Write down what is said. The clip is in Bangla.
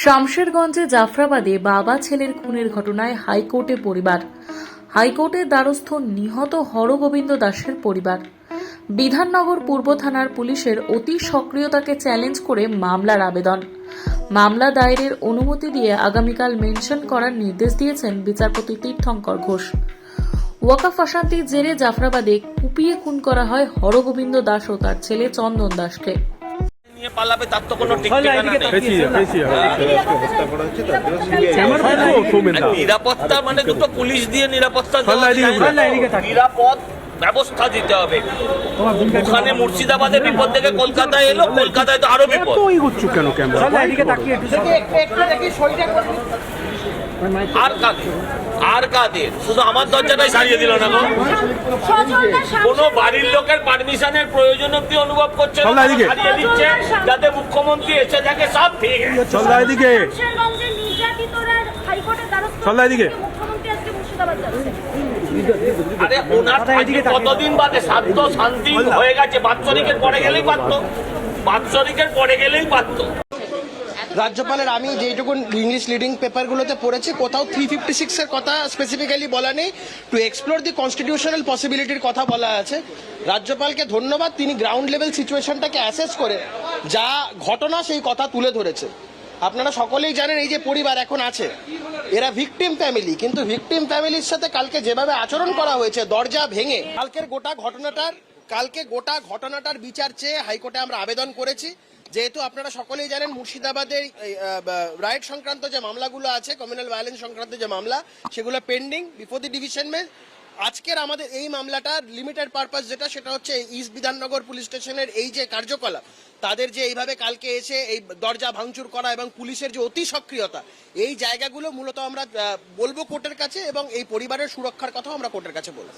শামশেরগঞ্জে জাফরাবাদে বাবা ছেলের খুনের ঘটনায় হাইকোর্টে পরিবার। হাইকোর্টের দ্বারস্থ নিহত হরগোবিন্দ দাসের পরিবার। বিধাননগর পূর্ব থানার পুলিশের অতি সক্রিয়তাকে চ্যালেঞ্জ করে মামলার আবেদন। মামলা দায়েরের অনুমতি দিয়ে আগামীকাল মেনশন করার নির্দেশ দিয়েছেন বিচারপতি তীর্থঙ্কর ঘোষ। ওয়াকাফ অশান্তির জেরে জাফরাবাদে কুপিয়ে খুন করা হয় হরগোবিন্দ দাস ও তার ছেলে চন্দন দাসকে। নিয়ে পালাবে তার তো কোনো নিরাপত্তা মানে দুটো পুলিশ দিয়ে নিরাপত্তা। নিরাপদ ব্যবস্থা দিতে হবে। ওখানে মুর্শিদাবাদে বিপদ থেকে কলকাতায় এলো কলকাতায় তো আরও বিপদ। কেন ক্যামেরা? আর কাদের? আর কাদের? শুধু আমার দরজাটাই সারিয়ে দিল না গো। কোনো বাড়ির লোকের পারমিশনের প্রয়োজন অব্দি অনুভব করছে। সারিয়ে দিচ্ছে যাতে মুখ্যমন্ত্রী এসে দেখে সব ঠিক। এদিকে এদিকে। আরে ওনার কতদিন বাদে শান্ত শান্তি হয়ে গেছে বাৎসরিকের পরে গেলেই পারতো। বাৎসরিকের পরে গেলেই পারতো। রাজ্যপালের, আমি যেটুকু ইংলিশ লিডিং পেপারগুলোতে পড়েছি, কোথাও থ্রি ফিফটি সিক্সের কথা স্পেসিফিক্যালি বলা নেই। টু এক্সপ্লোর দি কনস্টিটিউশনাল পসিবিলিটির কথা বলা আছে। রাজ্যপালকে ধন্যবাদ, তিনি গ্রাউন্ড লেভেল সিচুয়েশনটাকে অ্যাসেস করে যা ঘটনা সেই কথা তুলে ধরেছে। আপনারা সকলেই জানেন, এই যে পরিবার এখন আছে, এরা ভিকটিম ফ্যামিলি কিন্তু ভিকটিম ফ্যামিলির সাথে কালকে যেভাবে আচরণ করা হয়েছে, দরজা ভেঙে, কালকের গোটা ঘটনাটার, কালকে গোটা ঘটনাটার বিচার চেয়ে হাইকোর্টে আমরা আবেদন করেছি। যেহেতু আপনারা সকলেই জানেন মুর্শিদাবাদের রাইট সংক্রান্ত যে মামলাগুলো আছে কমিউনাল ভায়োলেন্স সংক্রান্ত যে মামলা, সেগুলো pending before the division bench আজকের আমাদের এই মামলাটা লিমিটেড পারপাস যেটা, সেটা হচ্ছে ইস্ট বিধাননগর পুলিশ স্টেশনের এই যে কার্যকলাপ, তাদের যে এইভাবে কালকে এসে এই দরজা ভাঙচুর করা এবং পুলিশের যে অতি সক্রিয়তা, এই জায়গাগুলো মূলত আমরা বলব কোর্টের কাছে এবং এই পরিবারের সুরক্ষার কথাও আমরা কোর্টের কাছে বলব।